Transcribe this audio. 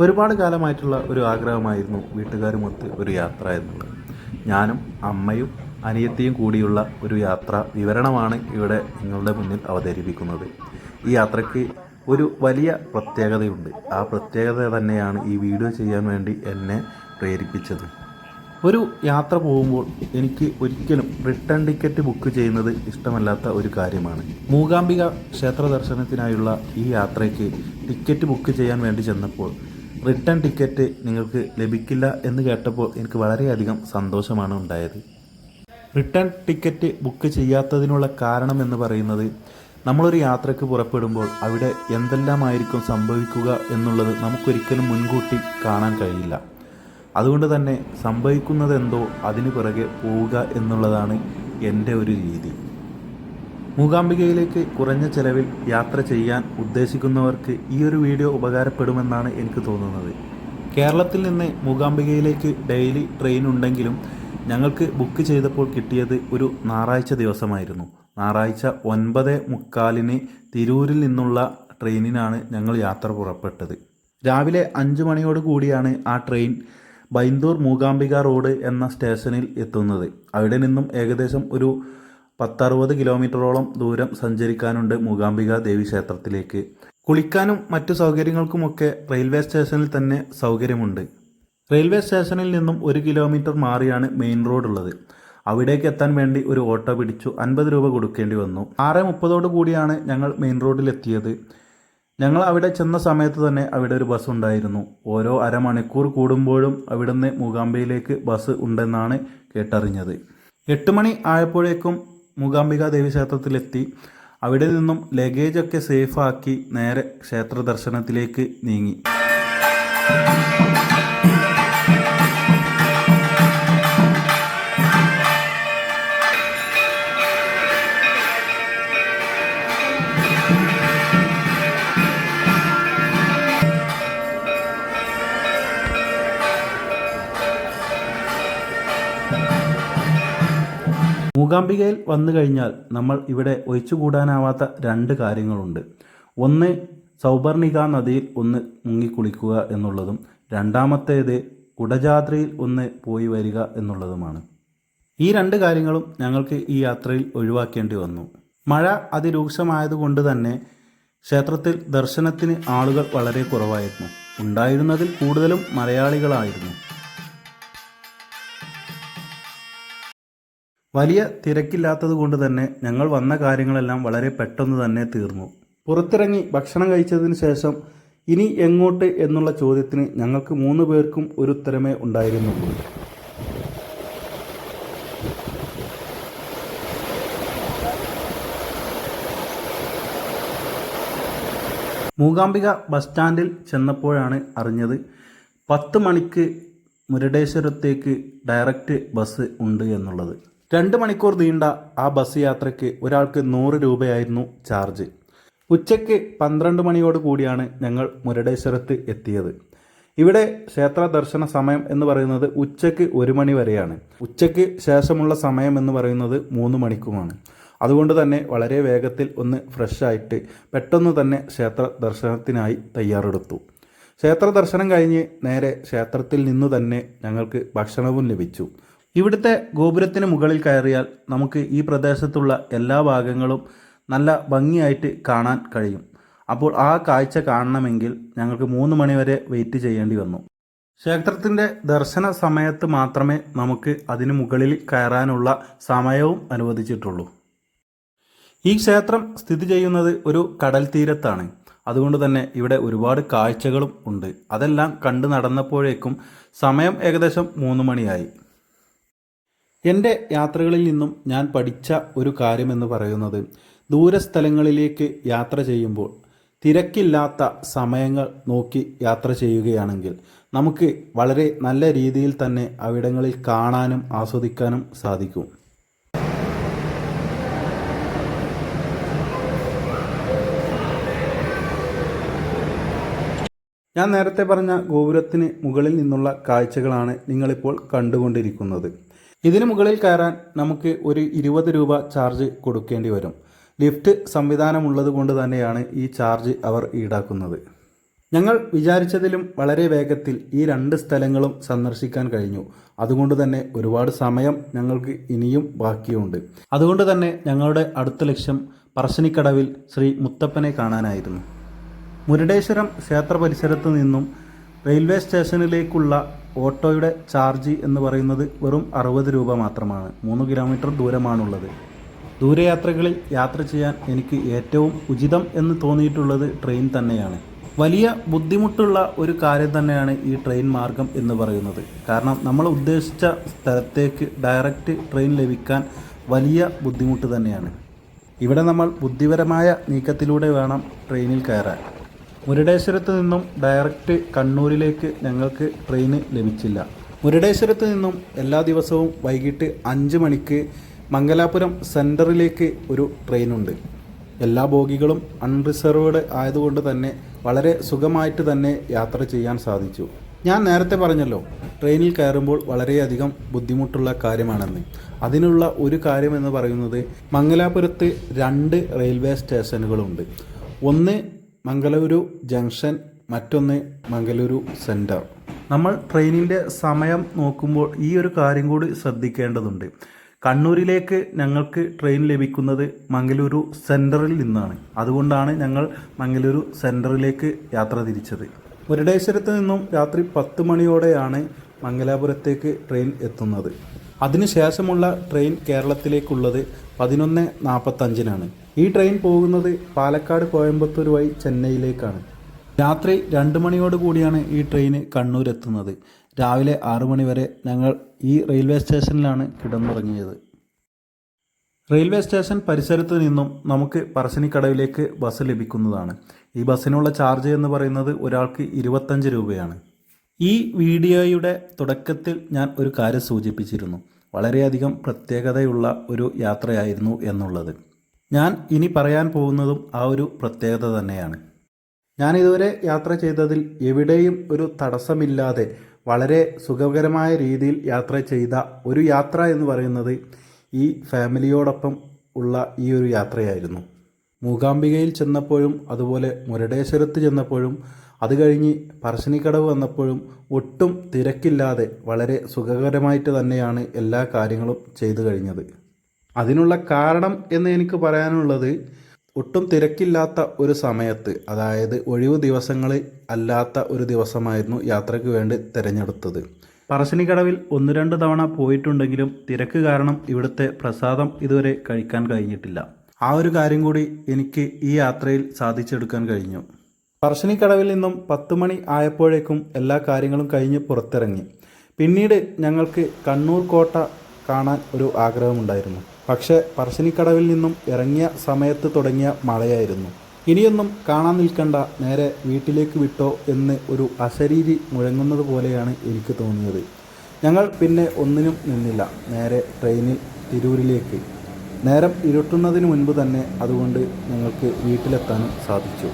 ഒരുപാട് കാലമായിട്ടുള്ള ഒരു ആഗ്രഹമായിരുന്നു വീട്ടുകാരുമൊത്ത് ഒരു യാത്ര എന്നുള്ളത് ഞാനും അമ്മയും അനിയത്തിയും കൂടിയുള്ള ഒരു യാത്ര വിവരണമാണ് ഇവിടെ നിങ്ങളുടെ മുന്നിൽ അവതരിപ്പിക്കുന്നത്. ഈ യാത്രയ്ക്ക് ഒരു വലിയ പ്രത്യേകതയുണ്ട്. ആ പ്രത്യേകത തന്നെയാണ് ഈ വീഡിയോ ചെയ്യാൻ വേണ്ടി എന്നെ പ്രേരിപ്പിച്ചത്. ഒരു യാത്ര പോകുമ്പോൾ എനിക്ക് ഒരിക്കലും റിട്ടേൺ ടിക്കറ്റ് ബുക്ക് ചെയ്യുന്നത് ഇഷ്ടമല്ലാത്ത ഒരു കാര്യമാണ്. മൂകാംബിക ക്ഷേത്ര ദർശനത്തിനായുള്ള ഈ യാത്രയ്ക്ക് ടിക്കറ്റ് ബുക്ക് ചെയ്യാൻ വേണ്ടി ചെന്നപ്പോൾ റിട്ടേൺ ടിക്കറ്റ് നിങ്ങൾക്ക് ലഭിക്കില്ല എന്ന് കേട്ടപ്പോൾ എനിക്ക് വളരെയധികം സന്തോഷമാണ് ഉണ്ടായത്. റിട്ടേൺ ടിക്കറ്റ് ബുക്ക് ചെയ്യാത്തതിനുള്ള കാരണം എന്ന് പറയുന്നത് നമ്മളൊരു യാത്രയ്ക്ക് പുറപ്പെടുമ്പോൾ അവിടെ എന്തെല്ലാമായിരിക്കും സംഭവിക്കുക എന്നുള്ളത് നമുക്കൊരിക്കലും മുൻകൂട്ടി കാണാൻ കഴിയില്ല. അതുകൊണ്ട് തന്നെ സംഭവിക്കുന്നതെന്തോ അതിന് പിറകെ പോവുക എന്നുള്ളതാണ് എന്റെ ഒരു രീതി. മൂകാംബികയിലേക്ക് കുറഞ്ഞ ചെലവിൽ യാത്ര ചെയ്യാൻ ഉദ്ദേശിക്കുന്നവർക്ക് ഈ ഒരു വീഡിയോ ഉപകാരപ്പെടുമെന്നാണ് എനിക്ക് തോന്നുന്നത്. കേരളത്തിൽ നിന്ന് മൂകാംബികയിലേക്ക് ഡെയിലി ട്രെയിൻ ഉണ്ടെങ്കിലും ഞങ്ങൾക്ക് ബുക്ക് ചെയ്തപ്പോൾ കിട്ടിയത് ഒരു ഞായറാഴ്ച ദിവസമായിരുന്നു. ഞായറാഴ്ച ഒൻപത് മുക്കാലിന് തിരൂരിൽ നിന്നുള്ള ട്രെയിനിനാണ് ഞങ്ങൾ യാത്ര പുറപ്പെട്ടത്. രാവിലെ അഞ്ച് മണിയോട് കൂടിയാണ് ആ ട്രെയിൻ ബൈന്ദൂർ മൂകാംബിക റോഡ് എന്ന സ്റ്റേഷനിൽ എത്തുന്നത്. അവിടെ നിന്നും ഏകദേശം ഒരു പത്തറുപത് കിലോമീറ്ററോളം ദൂരം സഞ്ചരിക്കാനുണ്ട് മൂകാംബിക ദേവി ക്ഷേത്രത്തിലേക്ക് കുളിക്കാനും മറ്റു സൗകര്യങ്ങൾക്കുമൊക്കെ റെയിൽവേ സ്റ്റേഷനിൽ തന്നെ സൗകര്യമുണ്ട്. റെയിൽവേ സ്റ്റേഷനിൽ നിന്നും ഒരു കിലോമീറ്റർ മാറിയാണ് മെയിൻ റോഡ് ഉള്ളത് അവിടേക്ക് എത്താൻ വേണ്ടി ഒരു ഓട്ടോ പിടിച്ചു അൻപത് രൂപ കൊടുക്കേണ്ടി വന്നു. ആറ് മുപ്പതോട് കൂടിയാണ് ഞങ്ങൾ മെയിൻ റോഡിൽ എത്തിയത് ഞങ്ങൾ അവിടെ ചെന്ന സമയത്ത് തന്നെ അവിടെ ഒരു ബസ് ഉണ്ടായിരുന്നു. ഓരോ അരമണിക്കൂർ കൂടുമ്പോഴും അവിടുന്ന് മൂകാംബയിലേക്ക് ബസ് ഉണ്ടെന്നാണ് കേട്ടറിഞ്ഞത്. എട്ട് മണി ആയപ്പോഴേക്കും മൂകാംബിക ദേവി ക്ഷേത്രത്തിലെത്തി. അവിടെ നിന്നും ലഗേജൊക്കെ സേഫാക്കി നേരെ ക്ഷേത്ര ദർശനത്തിലേക്ക് നീങ്ങി. മൂകാംബികയിൽ വന്നു കഴിഞ്ഞാൽ നമ്മൾ ഇവിടെ ഒഴിച്ചുകൂടാനാവാത്ത രണ്ട് കാര്യങ്ങളുണ്ട്. ഒന്ന് സൗപർണിക നദിയിൽ ഒന്ന് മുങ്ങിക്കുളിക്കുക എന്നുള്ളതും രണ്ടാമത്തേത് കുടജാദ്രിയിൽ ഒന്ന് പോയി വരിക എന്നുള്ളതുമാണ്. ഈ രണ്ട് കാര്യങ്ങളും ഞങ്ങൾക്ക് ഈ യാത്രയിൽ ഒഴിവാക്കേണ്ടി വന്നു. മഴ അതിരൂക്ഷമായതുകൊണ്ട് തന്നെ ക്ഷേത്രത്തിൽ ദർശനത്തിന് ആളുകൾ വളരെ കുറവായിരുന്നു. ഉണ്ടായിരുന്നതിൽ കൂടുതലും മലയാളികളായിരുന്നു. വലിയ തിരക്കില്ലാത്തത് കൊണ്ട് തന്നെ ഞങ്ങൾ വന്ന കാര്യങ്ങളെല്ലാം വളരെ പെട്ടെന്ന് തന്നെ തീർന്നു. പുറത്തിറങ്ങി ഭക്ഷണം കഴിച്ചതിന് ശേഷം ഇനി എങ്ങോട്ട് എന്നുള്ള ചോദ്യത്തിന് ഞങ്ങൾക്ക് മൂന്ന് പേർക്കും ഒരു ഉത്തരമേ ഉണ്ടായിരുന്നുള്ളൂ മൂകാംബിക ബസ് സ്റ്റാൻഡിൽ ചെന്നപ്പോഴാണ് അറിഞ്ഞത് പത്ത് മണിക്ക് മുരുടേശ്വരത്തേക്ക് ഡയറക്റ്റ് ബസ് ഉണ്ട് എന്നുള്ളത്. രണ്ട് മണിക്കൂർ നീണ്ട ആ ബസ് യാത്രയ്ക്ക് ഒരാൾക്ക് നൂറ് രൂപയായിരുന്നു ചാർജ്. ഉച്ചയ്ക്ക് പന്ത്രണ്ട് മണിയോട് കൂടിയാണ് ഞങ്ങൾ മുരുടേശ്വരത്ത് എത്തിയത്. ഇവിടെ ക്ഷേത്ര ദർശന സമയം എന്ന് പറയുന്നത് ഉച്ചയ്ക്ക് ഒരു മണി വരെയാണ്. ഉച്ചയ്ക്ക് ശേഷമുള്ള സമയം എന്ന് പറയുന്നത് മൂന്ന് മണിക്കുമാണ്. അതുകൊണ്ട് തന്നെ വളരെ വേഗത്തിൽ ഒന്ന് ഫ്രഷ് ആയിട്ട് പെട്ടെന്ന് തന്നെ ക്ഷേത്ര ദർശനത്തിനായി തയ്യാറെടുത്തു. ക്ഷേത്ര ദർശനം കഴിഞ്ഞ് നേരെ ക്ഷേത്രത്തിൽ നിന്ന് തന്നെ ഞങ്ങൾക്ക് ഭക്ഷണവും ലഭിച്ചു. ഇവിടുത്തെ ഗോപുരത്തിന് മുകളിൽ കയറിയാൽ നമുക്ക് ഈ പ്രദേശത്തുള്ള എല്ലാ ഭാഗങ്ങളും നല്ല ഭംഗിയായിട്ട് കാണാൻ കഴിയും. അപ്പോൾ ആ കാഴ്ച കാണണമെങ്കിൽ ഞങ്ങൾക്ക് മൂന്ന് മണിവരെ വെയിറ്റ് ചെയ്യേണ്ടി വന്നു. ക്ഷേത്രത്തിന്റെ ദർശന സമയത്ത് മാത്രമേ നമുക്ക് അതിന് മുകളിൽ കയറാനുള്ള സമയവും അനുവദിച്ചിട്ടുള്ളൂ. ഈ ക്ഷേത്രം സ്ഥിതി ചെയ്യുന്നത് ഒരു കടൽ തീരത്താണ്. അതുകൊണ്ട് തന്നെ ഇവിടെ ഒരുപാട് കാഴ്ചകളും ഉണ്ട്. അതെല്ലാം കണ്ടു നടന്നപ്പോഴേക്കും സമയം ഏകദേശം മൂന്ന് മണിയായി. എന്റെ യാത്രകളിൽ നിന്നും ഞാൻ പഠിച്ച ഒരു കാര്യമെന്ന് പറയുന്നത് ദൂരസ്ഥലങ്ങളിലേക്ക് യാത്ര ചെയ്യുമ്പോൾ തിരക്കില്ലാത്ത സമയങ്ങൾ നോക്കി യാത്ര ചെയ്യുകയാണെങ്കിൽ നമുക്ക് വളരെ നല്ല രീതിയിൽ തന്നെ അവിടങ്ങളിൽ കാണാനും ആസ്വദിക്കാനും സാധിക്കും. ഞാൻ നേരത്തെ പറഞ്ഞ ഗോപുരത്തിന് മുകളിൽ നിന്നുള്ള കാഴ്ചകളാണ് നിങ്ങളിപ്പോൾ കണ്ടുകൊണ്ടിരിക്കുന്നത്. ഇതിന് മുകളിൽ കയറാൻ നമുക്ക് ഒരു ഇരുപത് രൂപ ചാർജ് കൊടുക്കേണ്ടി വരും. ലിഫ്റ്റ് സംവിധാനമുള്ളത് കൊണ്ട് തന്നെയാണ് ഈ ചാർജ് അവർ ഈടാക്കുന്നത്. ഞങ്ങൾ വിചാരിച്ചതിലും വളരെ വേഗത്തിൽ ഈ രണ്ട് സ്ഥലങ്ങളും സന്ദർശിക്കാൻ കഴിഞ്ഞു. അതുകൊണ്ട് തന്നെ ഒരുപാട് സമയം ഞങ്ങൾക്ക് ഇനിയും ബാക്കിയുണ്ട്. അതുകൊണ്ട് തന്നെ ഞങ്ങളുടെ അടുത്ത ലക്ഷ്യം പറശ്ശിനിക്കടവിൽ ശ്രീ മുത്തപ്പനെ കാണാനായിരുന്നു. മുരുടേശ്വരം ക്ഷേത്ര പരിസരത്ത് നിന്നും റെയിൽവേ സ്റ്റേഷനിലേക്കുള്ള ഓട്ടോയുടെ ചാർജ് എന്ന് പറയുന്നത് വെറും അറുപത് രൂപ മാത്രമാണ്. മൂന്ന് കിലോമീറ്റർ ദൂരമാണുള്ളത്. ദൂരയാത്രകളിൽ യാത്ര ചെയ്യാൻ എനിക്ക് ഏറ്റവും ഉചിതം എന്ന് തോന്നിയിട്ടുള്ളത് ട്രെയിൻ തന്നെയാണ്. വലിയ ബുദ്ധിമുട്ടുള്ള ഒരു കാര്യം തന്നെയാണ് ഈ ട്രെയിൻ മാർഗം എന്ന് പറയുന്നത്. കാരണം നമ്മൾ ഉദ്ദേശിച്ച സ്ഥലത്തേക്ക് ഡയറക്റ്റ് ട്രെയിൻ ലഭിക്കാൻ വലിയ ബുദ്ധിമുട്ട് തന്നെയാണ്. ഇവിടെ നമ്മൾ ബുദ്ധിപരമായ നീക്കത്തിലൂടെ വേണം ട്രെയിനിൽ കയറാൻ. മുരുടേശ്വരത്ത് നിന്നും ഡയറക്റ്റ് കണ്ണൂരിലേക്ക് ഞങ്ങൾക്ക് ട്രെയിന് ലഭിച്ചില്ല. മുരുടേശ്വരത്ത് നിന്നും എല്ലാ ദിവസവും വൈകിട്ട് അഞ്ച് മണിക്ക് മംഗലാപുരം സെന്ററിലേക്ക് ഒരു ട്രെയിനുണ്ട് എല്ലാ ബോഗികളും അൺറിസർവ്ഡ് ആയതുകൊണ്ട് തന്നെ വളരെ സുഖമായിട്ട് തന്നെ യാത്ര ചെയ്യാൻ സാധിച്ചു. ഞാൻ നേരത്തെ പറഞ്ഞല്ലോ ട്രെയിനിൽ കയറുമ്പോൾ വളരെയധികം ബുദ്ധിമുട്ടുള്ള കാര്യമാണെന്ന്. അതിനുള്ള ഒരു കാര്യം എന്ന് പറയുന്നത് മംഗലാപുരത്ത് രണ്ട് റെയിൽവേ സ്റ്റേഷനുകളുണ്ട് ഒന്ന് മംഗളൂരു ജംഗ്ഷൻ മറ്റൊന്ന് മംഗലൂരു സെന്റർ നമ്മൾ ട്രെയിനിന്റെ സമയം നോക്കുമ്പോൾ ഈ ഒരു കാര്യം കൂടി ശ്രദ്ധിക്കേണ്ടതുണ്ട്. കണ്ണൂരിലേക്ക് ഞങ്ങൾക്ക് ട്രെയിൻ ലഭിക്കുന്നത് മംഗലൂരു സെന്ററിൽ നിന്നാണ്. അതുകൊണ്ടാണ് ഞങ്ങൾ മംഗലൂരു സെന്ററിലേക്ക് യാത്ര തിരിച്ചത്. മുരുടേശ്വരത്ത് നിന്നും രാത്രി പത്ത് മണിയോടെയാണ് മംഗലാപുരത്തേക്ക് ട്രെയിൻ എത്തുന്നത്. അതിനുശേഷമുള്ള ട്രെയിൻ കേരളത്തിലേക്കുള്ളത് പതിനൊന്ന് നാൽപ്പത്തഞ്ചിനാണ് ഈ ട്രെയിൻ പോകുന്നത് പാലക്കാട് കോയമ്പത്തൂർ വഴി ചെന്നൈയിലേക്കാണ്. രാത്രി രണ്ട് മണിയോട് കൂടിയാണ് ഈ ട്രെയിൻ കണ്ണൂർ എത്തുന്നത് രാവിലെ ആറു മണി വരെ ഞങ്ങൾ ഈ റെയിൽവേ സ്റ്റേഷനിലാണ് കിടന്നുറങ്ങിയത്. റെയിൽവേ സ്റ്റേഷൻ പരിസരത്ത് നിന്നും നമുക്ക് പറശ്ശിനിക്കടവിലേക്ക് ബസ് ലഭിക്കുന്നതാണ്. ഈ ബസ്സിനുള്ള ചാർജ് എന്ന് പറയുന്നത് ഒരാൾക്ക് ഇരുപത്തഞ്ച് രൂപയാണ്. ഈ വീഡിയോയുടെ തുടക്കത്തിൽ ഞാൻ ഒരു കാര്യം സൂചിപ്പിച്ചിരുന്നു. വളരെയധികം പ്രത്യേകതയുള്ള ഒരു യാത്രയായിരുന്നു എന്നുള്ളത്. ഞാൻ ഇനി പറയാൻ പോകുന്നതും ആ ഒരു പ്രത്യേകത തന്നെയാണ്. ഞാൻ ഇതുവരെ യാത്ര ചെയ്തതിൽ എവിടെയും ഒരു തടസ്സമില്ലാതെ വളരെ സുഖകരമായ രീതിയിൽ യാത്ര ചെയ്ത ഒരു യാത്ര എന്ന് പറയുന്നത് ഈ ഫാമിലിയോടൊപ്പം ഉള്ള ഈ ഒരു യാത്രയായിരുന്നു. മൂകാംബികയിൽ ചെന്നപ്പോഴും അതുപോലെ മുരടേശ്വരത്ത് ചെന്നപ്പോഴും അത് കഴിഞ്ഞ് പറശ്ശിനിക്കടവ് വന്നപ്പോഴും ഒട്ടും തിരക്കില്ലാതെ വളരെ സുഖകരമായിട്ട് തന്നെയാണ് എല്ലാ കാര്യങ്ങളും ചെയ്തു കഴിഞ്ഞത്. അതിനുള്ള കാരണം എന്ന് എനിക്ക് പറയാനുള്ളത് ഒട്ടും തിരക്കില്ലാത്ത ഒരു സമയത്ത് അതായത് ഒഴിവു ദിവസങ്ങൾ അല്ലാത്ത ഒരു ദിവസമായിരുന്നു യാത്രയ്ക്ക് വേണ്ടി തിരഞ്ഞെടുത്തത്. പറശ്ശിനിക്കടവിൽ ഒന്ന് രണ്ട് തവണ പോയിട്ടുണ്ടെങ്കിലും തിരക്ക് കാരണം ഇവിടുത്തെ പ്രസാദം ഇതുവരെ കഴിക്കാൻ കഴിഞ്ഞിട്ടില്ല. ആ ഒരു കാര്യം കൂടി എനിക്ക് ഈ യാത്രയിൽ സാധിച്ചെടുക്കാൻ കഴിഞ്ഞു. പറശ്ശിനിക്കടവിൽ നിന്നും പത്ത് മണി ആയപ്പോഴേക്കും എല്ലാ കാര്യങ്ങളും കഴിഞ്ഞ് പുറത്തിറങ്ങി. പിന്നീട് ഞങ്ങൾക്ക് കണ്ണൂർ കോട്ട കാണാൻ ഒരു ആഗ്രഹമുണ്ടായിരുന്നു. പക്ഷേ പറശ്ശിനിക്കടവിൽ നിന്നും ഇറങ്ങിയ സമയത്ത് തുടങ്ങിയ മഴയായിരുന്നു. ഇനിയൊന്നും കാണാൻ നിൽക്കണ്ട നേരെ വീട്ടിലേക്ക് വിട്ടോ എന്ന് ഒരു അശരീരി മുഴങ്ങുന്നത് പോലെയാണ് എനിക്ക് തോന്നിയത്. ഞങ്ങൾ പിന്നെ ഒന്നിനും നിന്നില്ല. നേരെ ട്രെയിനിൽ തിരൂരിലേക്ക്. നേരം ഇരുട്ടുന്നതിന് മുൻപ് തന്നെ അതുകൊണ്ട് ഞങ്ങൾക്ക് വീട്ടിലെത്താനും സാധിച്ചു